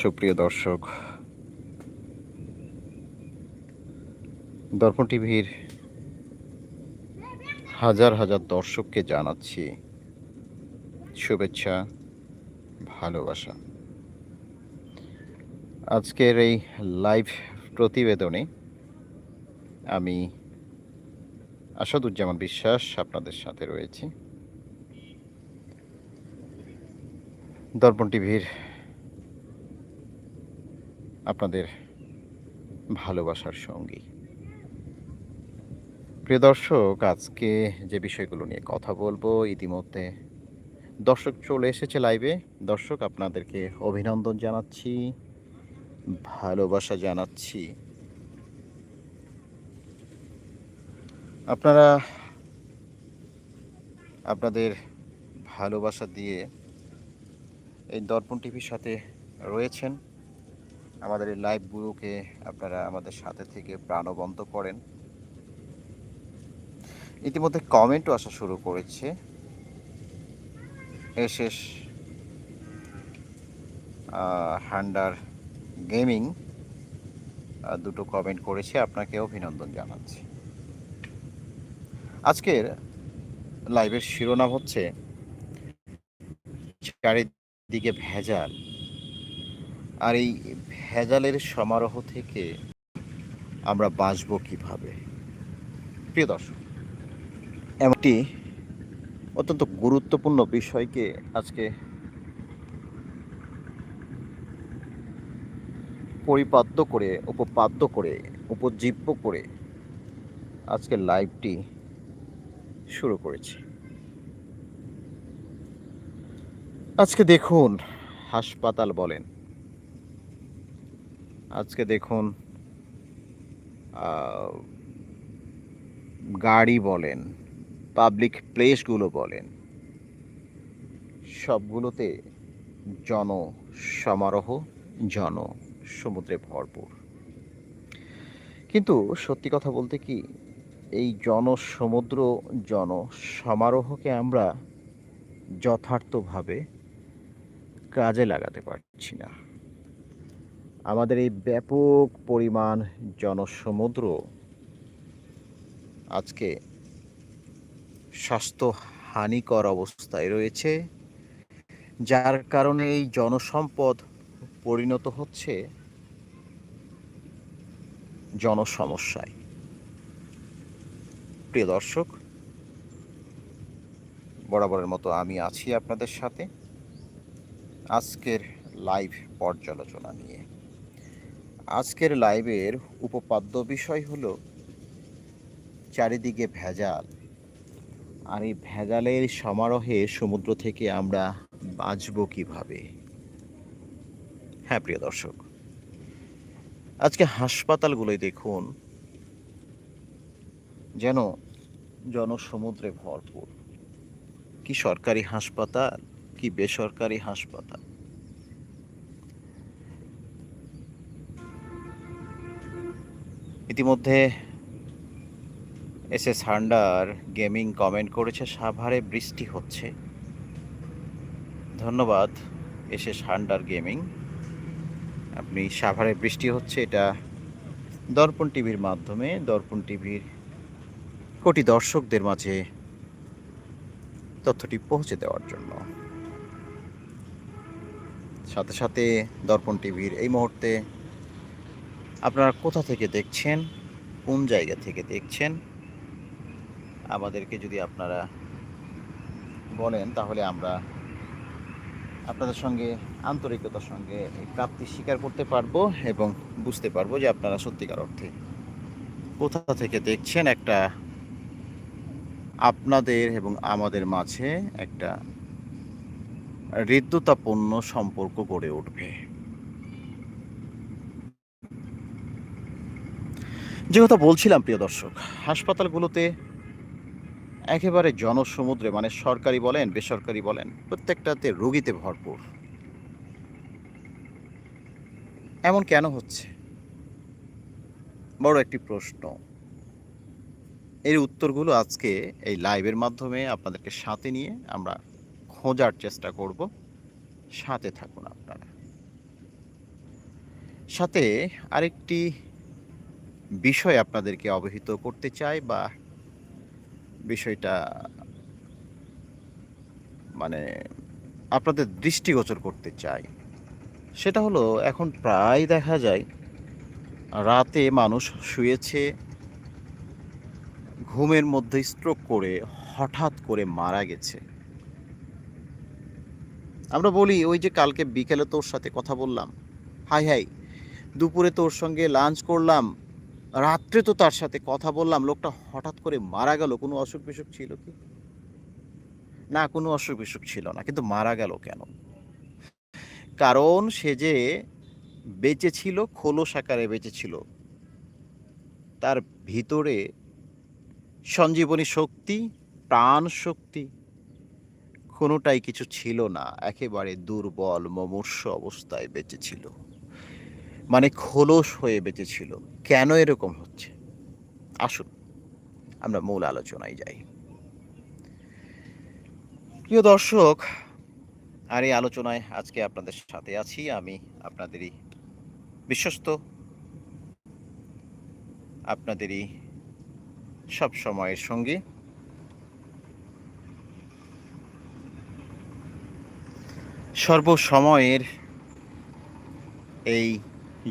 সুপ্রিয় দর্শক। দর্পণ টিভির হাজার হাজার দর্শককে জানাচ্ছি শুভেচ্ছা, ভালোবাসা। আজকের এই লাইভ প্রতিবেদনে আমি আসাদুজ্জামান বিশ্বাস আপনাদের সাথে রয়েছি। দর্পণ টিভির আপনাদের ভালোবাসার সঙ্গী। প্রিয় দর্শক, আজকে যে বিষয়গুলো নিয়ে কথা বলব, ইতিমধ্যে দর্শক চলে এসেছে লাইভে। দর্শক, আপনাদেরকে অভিনন্দন জানাচ্ছি, ভালোবাসা জানাচ্ছি। আপনারা আপনাদের ভালোবাসা দিয়ে এই দর্পণ টিভির সাথে রয়েছেন। আমাদের এই লাইভগুলোকে আপনারা আমাদের সাথে থেকে প্রাণবন্ত করেন। ইতিমধ্যে কমেন্টও আসা শুরু করেছে। এসেস হ্যান্ডার গেমিং দুটো কমেন্ট করেছে, আপনাকে অভিনন্দন জানাচ্ছি। আজকের লাইভের শিরোনাম হচ্ছে, চারিদিকে ভেজাল। আর এই ভেজালের সমারোহ থেকে আমরা বাঁচব কীভাবে? প্রিয় দর্শক, এমনটি অত্যন্ত গুরুত্বপূর্ণ বিষয়কে আজকে পরিপাদ্য করে, উপপাদ্য করে, উপজীব্য করে আজকে লাইভটি শুরু করেছি। আজকে দেখুন, হাসপাতাল বলেন আজকে দেখুন গাড়ি বলেন পাবলিক প্লেসগুলো বলেন, সবগুলোতে জন সমারোহ জন সমুদ্রে ভরপুর। কিন্তু সত্যি কথা বলতে কি, এই জন সমুদ্র জন সমারোহকে আমরা যথার্থভাবে কাজে লাগাতে পারছি না। আমাদের এই ব্যাপক পরিমাণ জনসমুদ্র আজকে স্বাস্থ্য হানিকর অবস্থায় রয়েছে, যার কারণে এই জনসম্পদ পরিণত হচ্ছে জনসমস্যায়। প্রিয় দর্শক, বরাবরের মতো আমি আছি আপনাদের সাথে। আজকের লাইভ পর্যালোচনা নিয়ে। আজকের লাইভের উপপাদ্য বিষয় হলো চারিদিকে ভেজাল। আর এই ভেজালের সমারোহে সমুদ্র থেকে আমরা বাঁচব কীভাবে? হ্যাঁ প্রিয় দর্শক, আজকে হাসপাতালগুলোই দেখুন যেন জনসমুদ্রে ভরপুর। কি সরকারি হাসপাতাল, কি বেসরকারি হাসপাতাল? ইতিমধ্যে এস এস হান্ডার গেমিং কমেন্ট করেছে, সাভারে বৃষ্টি হচ্ছে। ধন্যবাদ এস এস হান্ডার গেমিং। আপনি সাভারে বৃষ্টি হচ্ছে, এটা দর্পণ টিভির মাধ্যমে, দর্পণ টিভির কোটি দর্শকদের মাঝে তথ্যটি পৌঁছে দেওয়ার জন্য। সাথে সাথে দর্পণ টিভির এই মুহূর্তে আপনারা কোথা থেকে দেখছেন? কোন জায়গা থেকে দেখছেন? আমাদেরকে যদি আপনারা বলেন, তাহলে আমরা আপনাদের সঙ্গে, আন্তরিকতার সঙ্গে প্রাপ্তি স্বীকার করতে পারব এবং বুঝতে পারব যে আপনারা সত্যিকার অর্থে কোথা থেকে দেখছেন? একটা আপনাদের এবং আমাদের মাঝে একটা হৃদ্যতাপূর্ণ সম্পর্ক গড়ে উঠবে। যে কথা বলছিলাম, প্রিয় দর্শক, হাসপাতালগুলোতে একেবারে জনসমুদ্রে মানে সরকারি বলেন, বেসরকারি বলেন, প্রত্যেকটাতে রোগীতে ভরপুর। এমন কেন হচ্ছে? বড় একটি প্রশ্ন। এর উত্তরগুলো আজকে এই লাইভের মাধ্যমে আপনাদেরকে সাথে নিয়ে আমরা খোঁজার চেষ্টা করব। সাথে থাকুন আপনারা। সাথে আরেকটি বিষয় আপনাদেরকে অবহিত করতে চাই বা বিষয়টা মানে আপনাদের দৃষ্টিগোচর করতে চাই। সেটা হলো, এখন প্রায় দেখা যায়, রাতে মানুষ শুয়েছে, ঘুমের মধ্যে স্ট্রোক করে হঠাৎ করে মারা গেছে। আমরা বলি, ওই যে কালকে বিকেলে তোর সাথে কথা বললাম। হাই হাই, দুপুরে তোর সঙ্গে লাঞ্চ করলাম। রাত্রে তো তার সাথে কথা বললাম, লোকটা হঠাৎ করে মারা গেল, কোনো অসুখ বিসুখ ছিল কি? না, কোনো অসুখ বিসুখ ছিল না, কিন্তু মারা গেল কেন? কারণ সে যে বেঁচে ছিল, খোলস আকারে বেঁচে ছিল, তার ভিতরে সঞ্জীবনী শক্তি, প্রাণ শক্তি, কোনোটাই কিছু ছিল না, একেবারে দুর্বল, মমর্ষ অবস্থায় বেঁচে ছিল। মানে খোলস হয়ে বেঁচে ছিল কেন এরকম হচ্ছে? আসুন, আমরা মূল আলোচনায় যাই। প্রিয় দর্শক, আর এই আলোচনায় আজকে আপনাদের সাথে আছি আমি, আপনাদেরই বিশ্বস্ত, আপনাদেরই সব সময়ের সঙ্গে। সর্বসময়ের এই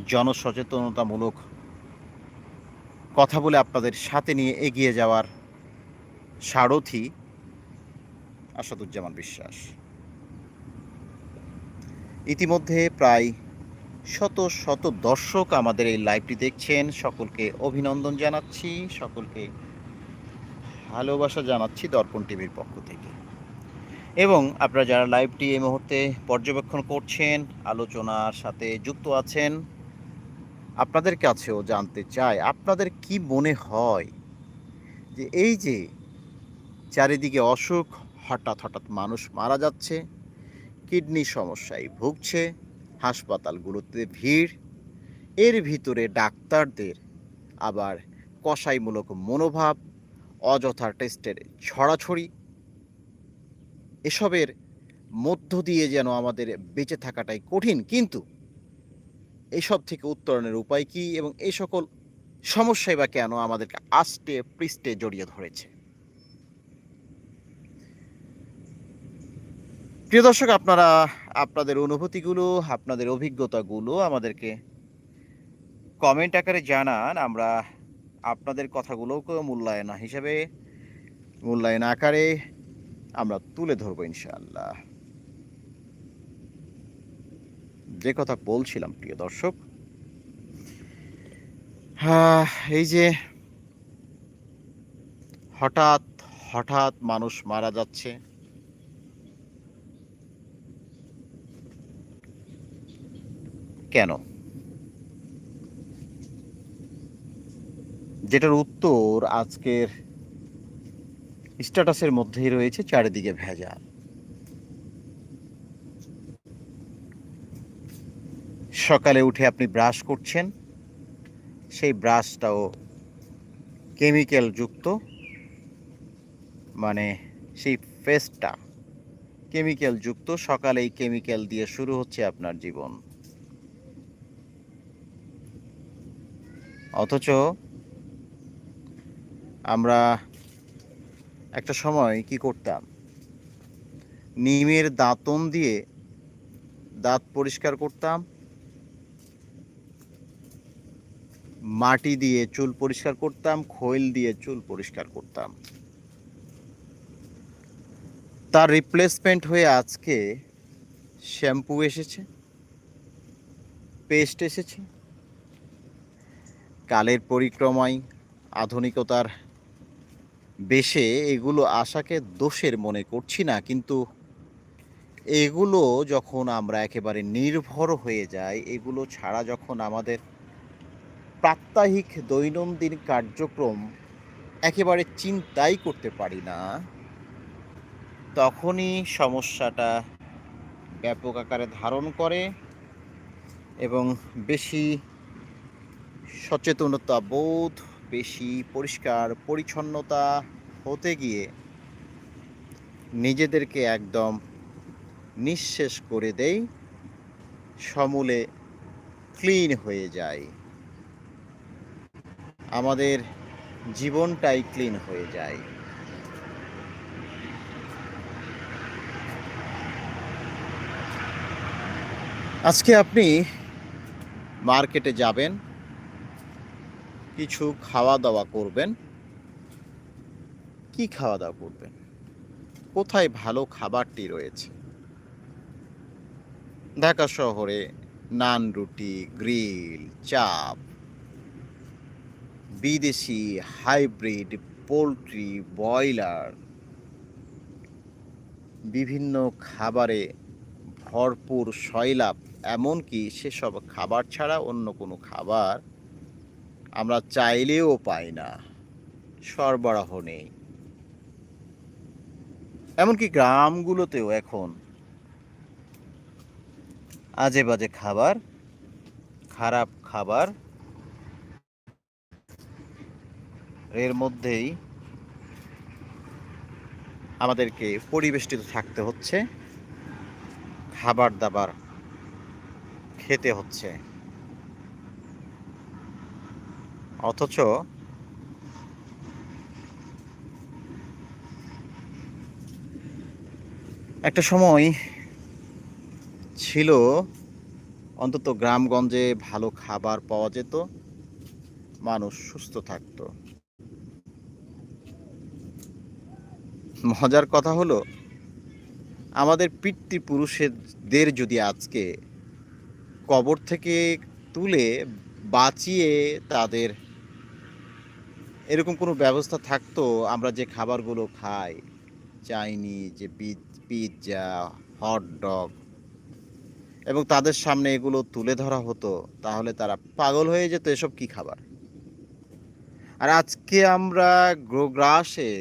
জনসচেতনতামূলক কথা বলে আপনাদের সাথে নিয়ে এগিয়ে যাওয়ার সারথি আসাদুজ্জামান বিশ্বাস। ইতিমধ্যে প্রায় শত শত দর্শক আমাদের এই লাইভটি দেখছেন। সকলকে অভিনন্দন জানাচ্ছি, সকলকে ভালোবাসা জানাচ্ছি দর্পণ টিভির পক্ষ থেকে। এবং আপনারা যারা লাইভটি এই মুহূর্তে পর্যবেক্ষণ করছেন, আলোচনার সাথে যুক্ত আছেন আপনাদের কাছেও জানতে চাই, আপনাদের কি মনে হয় যে এই যে চারিদিকে অসুখ, হঠাৎ হঠাৎ মানুষ মারা যাচ্ছে, কিডনি সমস্যায় ভুগছে, হাসপাতালগুলোতে ভিড়, এর ভিতরে ডাক্তারদের আবার কষাইমূলক মনোভাব, অযথা টেস্টের ছড়াছড়ি, এসবের মধ্য দিয়ে যেন আমাদের বেঁচে থাকাটাই কঠিন। কিন্তু এসব থেকে উত্তরণের উপায় কি এবং এই সকল সমস্যাই বা কেন আমাদেরকে আষ্টে, পৃষ্ঠে জড়িয়ে ধরেছে? প্রিয় দর্শক, আপনারা, আপনাদের অনুভূতিগুলো, আপনাদের অভিজ্ঞতাগুলো আমাদেরকে কমেন্ট আকারে জানান। আমরা আপনাদের কথাগুলোকে মূল্যায়ন হিসেবে, মূল্যায়ন আকারে আমরা তুলে ধরবো ইনশাআল্লাহ। যে কথা বলছিলাম, প্রিয় দর্শক এই যে হঠাৎ হঠাৎ মানুষ মারা যাচ্ছে। কেন? যেটার উত্তর আজকের স্ট্যাটাসের মধ্যেই রয়েছে, চারিদিকে ভেজাল সকালে উঠে আপনি ব্রাশ করছেন, সেই ব্রাশটাও কেমিক্যাল যুক্ত মানে সেই ফেসটা কেমিক্যাল যুক্ত সকালেই কেমিক্যাল দিয়ে শুরু হচ্ছে আপনার জীবন। অথচ আমরা একটা সময় কি করতাম? নিমের দাঁতন দিয়ে দাঁত পরিষ্কার করতাম মাটি দিয়ে চুল পরিষ্কার করতাম, খৈল দিয়ে চুল পরিষ্কার করতাম। তার রিপ্লেসমেন্ট হয়ে আজকে শ্যাম্পু এসেছে পেস্ট এসেছে। কালের পরিক্রমায় আধুনিকতার বেশে এগুলো আশাকে দোষের মনে করছি না, কিন্তু এগুলো যখন আমরা একেবারে নির্ভর হয়ে যাই, এগুলো ছাড়া যখন আমাদের প্রাত্যহিক দৈনন্দিন কার্যক্রম একেবারে চিন্তাই করতে পারি না। তখনই সমস্যাটা ব্যাপক আকারে ধারণ করে এবং বেশি সচেতনতা বোধ বেশি পরিষ্কার পরিচ্ছন্নতা হতে গিয়ে নিজেদেরকে একদম নিঃশেষ করে দেই, সমূলে ক্লিন হয়ে যায় আমাদের জীবনটাই ক্লিন হয়ে যায়। আজকে আপনি মার্কেটে যাবেন, কিছু খাওয়া দাওয়া করবেন। কি খাওয়া দাওয়া করবেন? কোথায় ভালো খাবারটি রয়েছে? ঢাকা শহরে নান রুটি, গ্রিল, চাপ বিদেশি হাইব্রিড পোলট্রি ব্রয়লার বিভিন্ন খাবারে ভরপুর সয়লাভ এমনকি সেসব খাবার ছাড়া অন্য কোনো খাবার আমরা চাইলেও পাই না, সরবরাহ নেই। এমনকি গ্রামগুলোতেও এখন আজে বাজে খাবার, খারাপ খাবার এর মধ্যেই আমাদেরকে পরিবেষ্টিত থাকতে হচ্ছে খাবার দাবার খেতে হচ্ছে। অথচ একটা সময় ছিল, অন্তত গ্রামগঞ্জে ভালো খাবার পাওয়া যেত, মানুষ সুস্থ থাকতো। মজার কথা হলো, আমাদের পিতৃপুরুষদের যদি আজকে কবর থেকে তুলে বাঁচিয়ে তাদের এরকম কোনো ব্যবস্থা থাকতো, আমরা যে খাবারগুলো খাই, চাইনিজ পিৎজা হট ডগ এবং তাদের সামনে এগুলো তুলে ধরা হতো, তাহলে তারা পাগল হয়ে যেত এসব কি খাবার? আর আজকে আমরা গ্রাসে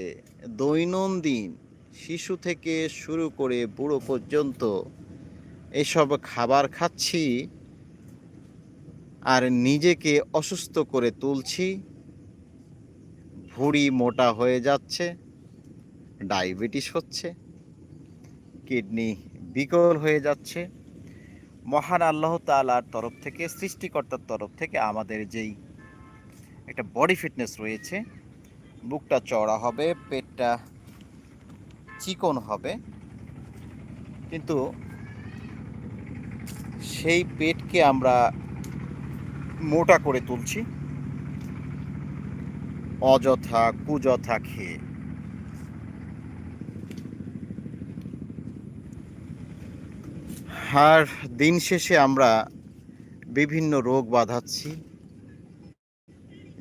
দৈনন্দিন শিশু থেকে শুরু করে বুড়ো পর্যন্ত এসব খাবার খাচ্ছি আর নিজেকে অসুস্থ করে তুলছি। ভুঁড়ি মোটা হয়ে যাচ্ছে, ডায়াবেটিস হচ্ছে, কিডনি বিকল হয়ে যাচ্ছে। মহান আল্লাহ তালার তরফ থেকে, সৃষ্টিকর্তার তরফ থেকে আমাদের যেই একটা বডি ফিটনেস রয়েছে বুকটা চড়া হবে, পেটটা চিকন হবে। কিন্তু সেই পেটকে আমরা মোটা করে তুলছি। অযথা কুযথা খেয়ে। আর দিন শেষে আমরা বিভিন্ন রোগ বাঁধাচ্ছি।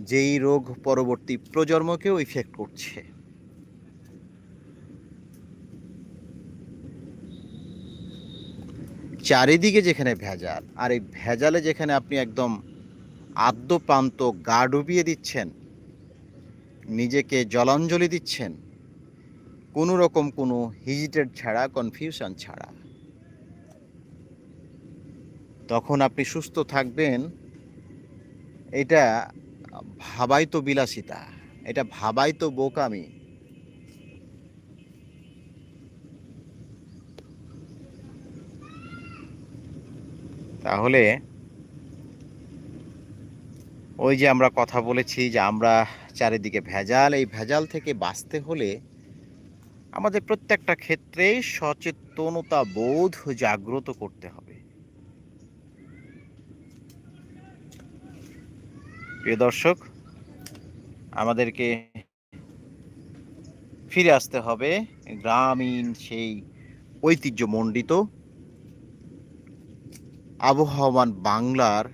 যেই রোগ পরবর্তী প্রজন্মকেও ইফেক্ট করছে। চারিদিকে যেখানে ভেজাল, আর এই ভেজালে যেখানে আপনি একদম আদ্যপান্ত গা ডুবিয়ে দিচ্ছেন, নিজেকে জলাঞ্জলি দিচ্ছেন, কোনো রকম কোনো হিজিটেড ছাড়া কনফিউশন ছাড়া। তখন আপনি সুস্থ থাকবেন। এটা ভাবাই তো বিলাসিতা, এটা ভাবাই তো বোকামি। তাহলে ওই যে আমরা কথা বলেছি যে আমরা চারিদিকে ভেজাল, এই ভেজাল থেকে বাঁচতে হলে আমাদের প্রত্যেকটা ক্ষেত্রে সচেতনতা বোধ জাগ্রত করতে হবে। প্রিয় দর্শক আমাদেরকে ফিরে আসতে হবে গ্রামীণ সেই ঐতিহ্যমণ্ডিত আবহাওয়ান বাংলার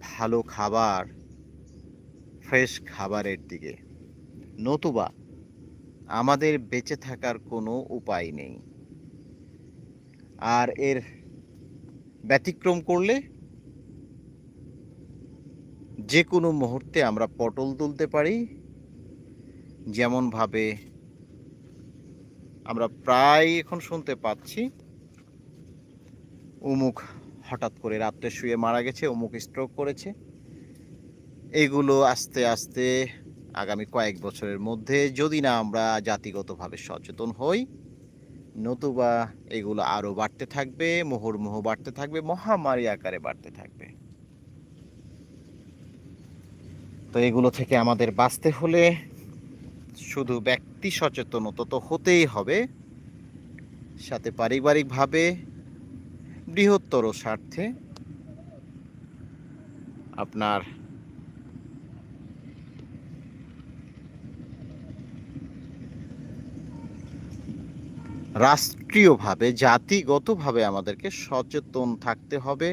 ভালো খাবার, ফ্রেশ খাবারের দিকে। নতুবা আমাদের বেঁচে থাকার কোনো উপায় নেই। আর এর ব্যতিক্রম করলে যে কোনো মুহূর্তে আমরা পটল তুলতে পারি। যেমনভাবে আমরা প্রায় এখন শুনতে পাচ্ছি অমুক হঠাৎ করে রাত্রে শুয়ে মারা গেছে অমুক স্ট্রোক করেছে। এগুলো আস্তে আস্তে আগামী কয়েক বছরের মধ্যে যদি না আমরা জাতিগতভাবে সচেতন হই, নতুবা এগুলো আরও বাড়তে থাকবে মুহুর্মুহ বাড়তে থাকবে, মহামারী আকারে বাড়তে থাকবে। তো এগুলো থেকে আমাদের বাঁচতে হলে শুধু ব্যক্তি সচেতনতা তো হতেই হবে। সাথে পারিবারিকভাবে বৃহত্তর স্বার্থে আপনার রাষ্ট্রীয়ভাবে, জাতিগতভাবে আমাদেরকে সচেতন থাকতে হবে।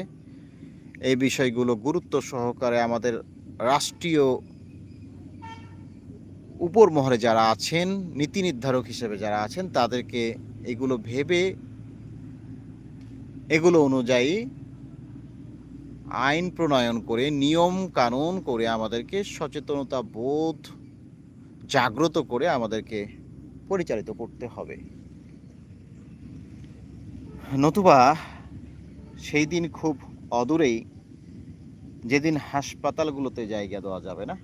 এই বিষয়গুলো গুরুত্ব সহকারে আমাদের রাষ্ট্রীয় উপর মহলে যারা আছেন, নীতি নির্ধারক হিসেবে যারা আছেন, তাদেরকে এগুলো ভেবে, এগুলো অনুযায়ী আইন প্রণয়ন করে, নিয়ম কানুন করে আমাদেরকে সচেতনতা বোধ জাগ্রত করে আমাদেরকে পরিচালিত করতে হবে। নতুবা সেই দিন খুব অদূরেই যেদিন হাসপাতালগুলোতে জায়গা দেওয়া যাবে না,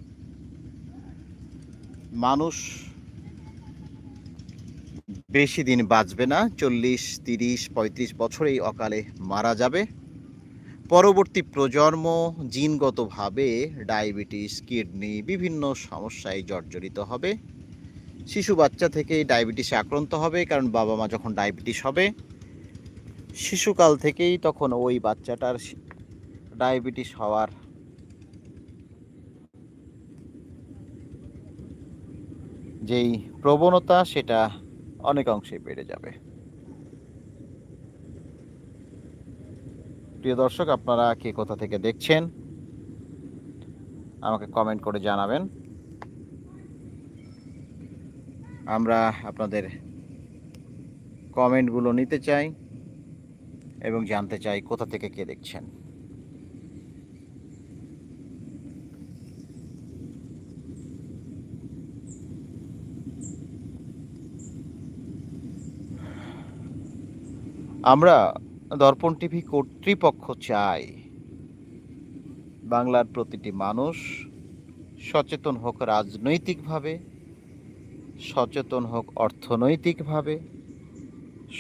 মানুষ বেশি দিন বাঁচবে না, চল্লিশ, তিরিশ, পঁয়ত্রিশ বছরেই অকালে মারা যাবে। পরবর্তী প্রজন্ম জিনগতভাবে ডায়াবেটিস, কিডনি, বিভিন্ন সমস্যায় জর্জরিত হবে। শিশু বাচ্চা থেকেই ডায়াবেটিসে আক্রান্ত হবে, কারণ বাবা মা যখন ডায়াবেটিস হবে, শিশুকাল থেকেই তখন ওই বাচ্চাটার ডায়াবেটিস হওয়ার। যেই প্রবণতা, সেটা অনেক অংশে বেড়ে যাবে। প্রিয় দর্শক, আপনারা কে কোথা থেকে দেখছেন, আমাকে কমেন্ট করে জানাবেন। আমরা আপনাদের কমেন্টগুলো নিতে চাই এবং জানতে চাই কোথা থেকে কে দেখছেন। আমরা দর্পণ টিভি কর্তৃপক্ষ চাই। বাংলার প্রতিটি মানুষ সচেতন হোক রাজনৈতিকভাবে, সচেতন হোক অর্থনৈতিকভাবে,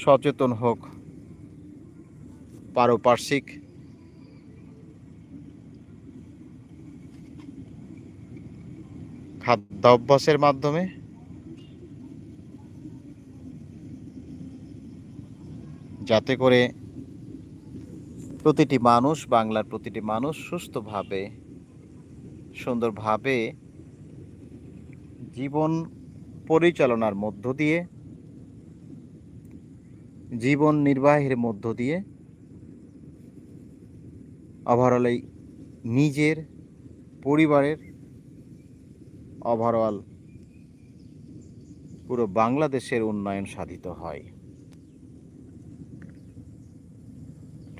সচেতন হোক পারপার্শ্বিক। খাদ্যাভ্যাসের মাধ্যমে যাতে করে প্রতিটি মানুষ, বাংলার প্রতিটি মানুষ সুস্থভাবে, সুন্দরভাবে জীবন পরিচালনার মধ্য দিয়ে, জীবন নির্বাহের মধ্য দিয়ে ওভারঅল এই নিজের পরিবারের ওভারঅল পুরো বাংলাদেশের উন্নয়ন সাধিত হয়।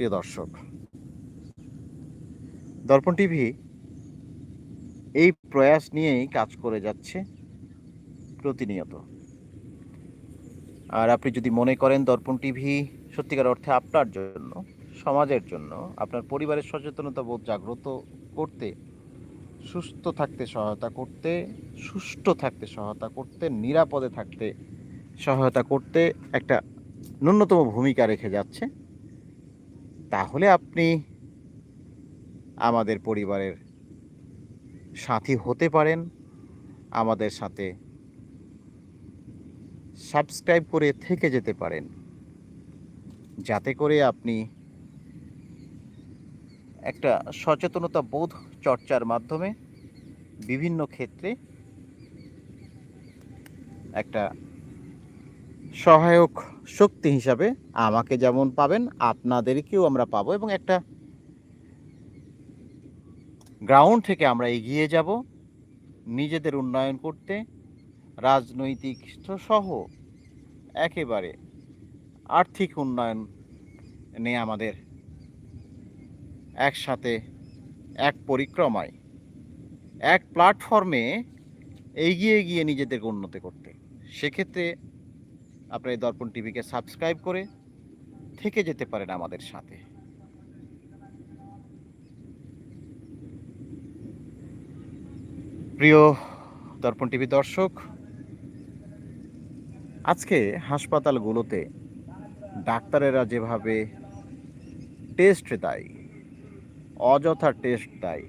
প্রিয় দর্শক, দর্পণ টিভি এই প্রয়াস নিয়েই কাজ করে যাচ্ছে প্রতিনিয়ত। আর আপনি যদি মনে করেন দর্পণ টিভি সত্যিকার অর্থে আপনার জন্য, সমাজের জন্য, আপনার পরিবারের সচেতনতা বোধ জাগ্রত করতে, সুস্থ থাকতে সহায়তা করতে, সুষ্ঠু থাকতে সহায়তা করতে, নিরাপদে থাকতে সহায়তা করতে একটা ন্যূনতম ভূমিকা রেখে যাচ্ছে। তাহলে আপনি আমাদের পরিবারের সাথী হতে পারেন। আমাদের সাথে সাবস্ক্রাইব করে থেকে যেতে পারেন। যাতে করে আপনি একটা সচেতনতা বোধ চর্চার মাধ্যমে বিভিন্ন ক্ষেত্রে একটা সহায়ক শক্তি হিসাবে আমাকে যেমন পাবেন, আপনাদেরকেও আমরা পাবো এবং একটা গ্রাউন্ড থেকে আমরা এগিয়ে যাব নিজেদের উন্নয়ন করতে, রাজনৈতিক সহ একেবারে আর্থিক উন্নয়ন নিয়ে আমাদের একসাথে এক পরিক্রমায়, এক প্ল্যাটফর্মে এগিয়ে গিয়ে নিজেদেরকে উন্নতি করতে। সেক্ষেত্রে আপনার এই দর্পণ টিভিকে সাবস্ক্রাইব করে থেকে যেতে পারেন আমাদের সাথে। প্রিয় দর্পণ টিভি দর্শক, আজকে হাসপাতালগুলোতে ডাক্তারেরা যেভাবে টেস্ট দেয়, অযথা টেস্ট দেয়,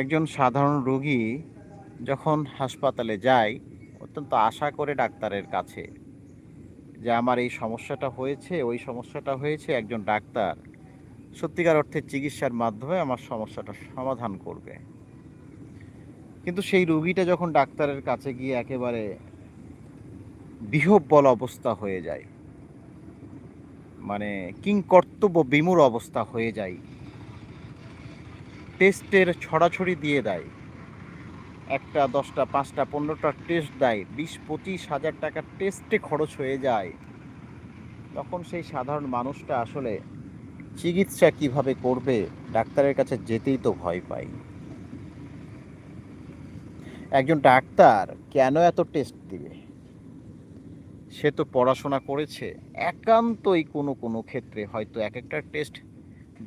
একজন সাধারণ রোগী যখন হাসপাতালে যায় অত্যন্ত আশা করে ডাক্তারের কাছে যে আমার এই সমস্যাটা হয়েছে, ওই সমস্যাটা হয়েছে, একজন ডাক্তার সত্যিকার অর্থে চিকিৎসার মাধ্যমে আমার সমস্যাটা সমাধান করবে। কিন্তু সেই রুগীটা যখন ডাক্তারের কাছে গিয়ে একেবারে বিহব্বল অবস্থা হয়ে যায় মানে কিংকর্তব্য বিমূর অবস্থা হয়ে যায়, টেস্টের ছড়াছড়ি দিয়ে দেয় একটা, দশটা, পাঁচটা, পনেরোটা টেস্ট দেয়। বিশ, পঁচিশ হাজার টাকার টেস্টে খরচ হয়ে যায়। তখন সেই সাধারণ মানুষটা আসলে চিকিৎসা কীভাবে করবে, ডাক্তারের কাছে যেতেই তো ভয় পায়। একজন ডাক্তার কেন এত টেস্ট দিবে? সে তো পড়াশোনা করেছে। একান্তই কোনো কোনো ক্ষেত্রে হয়তো এক একটা টেস্ট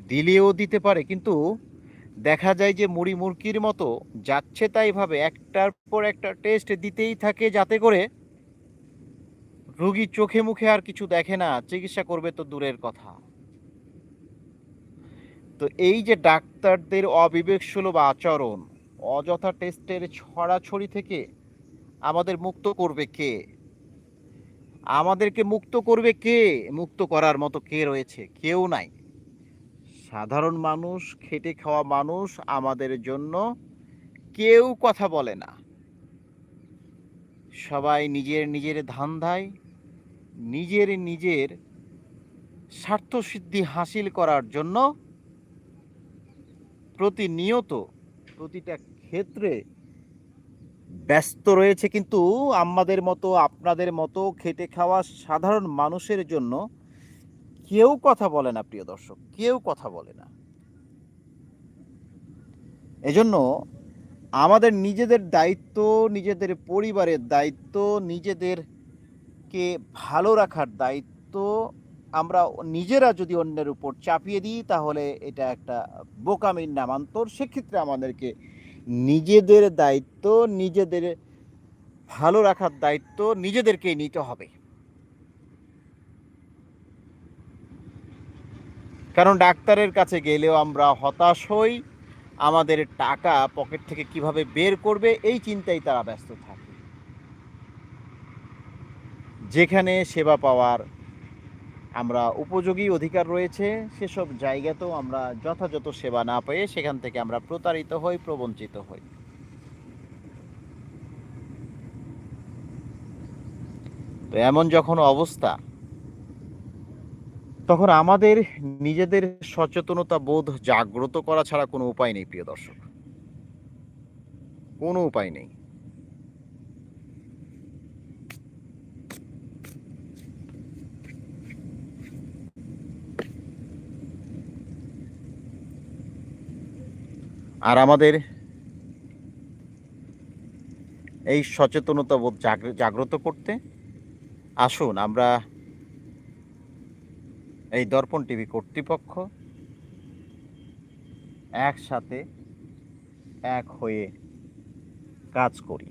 দিলেও দিতে পারে, কিন্তু দেখা যায় যে মুড়ি মুরকির মতো যাচ্ছে তাই ভাবে একটার পর একটা টেস্ট দিতেই থাকে যাতে করে রোগী চোখে মুখে আর কিছু দেখে না, চিকিৎসা করবে তো দূরের কথা। তো এই যে ডাক্তারদের অবিবেকসুলভ আচরণ, অযথা টেস্টের ছড়াছড়ি থেকে আমাদের মুক্ত করবে কে? আমাদেরকে মুক্ত করবে কে? মুক্ত করার মতো কে রয়েছে? কেউ নাই। সাধারণ মানুষ, খেটে খাওয়া মানুষ আমাদের জন্য কেউ কথা বলে না। সবাই নিজের নিজের ধান্ধায়, নিজের নিজের স্বার্থসিদ্ধি হাসিল করার জন্য প্রতিনিয়ত প্রতিটা ক্ষেত্রে ব্যস্ত রয়েছে। কিন্তু আমাদের মতো, আপনাদের মতো খেটে খাওয়া সাধারণ মানুষের জন্য কেউ কথা বলে না, প্রিয় দর্শক, কেউ কথা বলে না। এজন্য আমাদের নিজেদের দায়িত্ব, নিজেদের পরিবারের দায়িত্ব, নিজেদেরকে ভালো রাখার দায়িত্ব আমরা নিজেরা যদি অন্যের উপর চাপিয়ে দিই, তাহলে এটা একটা বোকামির নামান্তর। সেক্ষেত্রে আমাদেরকে নিজেদের দায়িত্ব, নিজেদের ভালো রাখার দায়িত্ব নিজেদেরকেই নিতে হবে। কারণ ডাক্তারের কাছে গেলেও আমরা হতাশ হই, আমাদের টাকা পকেট থেকে কীভাবে বের করবে, এই চিন্তায় তারা ব্যস্ত থাকে। যেখানে সেবা পাওয়ার আমরা উপযোগী অধিকার রয়েছে, সেসব জায়গাতেও আমরা যথাযথ সেবা না পেয়ে সেখান থেকে আমরা প্রতারিত হই, প্রবঞ্চিত হই। তো এমন যখন অবস্থা তখন আমাদের নিজেদের সচেতনতা বোধ জাগ্রত করা ছাড়া কোনো উপায় নেই, প্রিয় দর্শক। কোনো উপায় নেই। আর আমাদের এই সচেতনতা বোধ জাগ্র- জাগ্রত করতে আসুন, আমরা এই দর্পণ টিভি কর্তৃপক্ষ একসাথে এক হয়ে কাজ করি।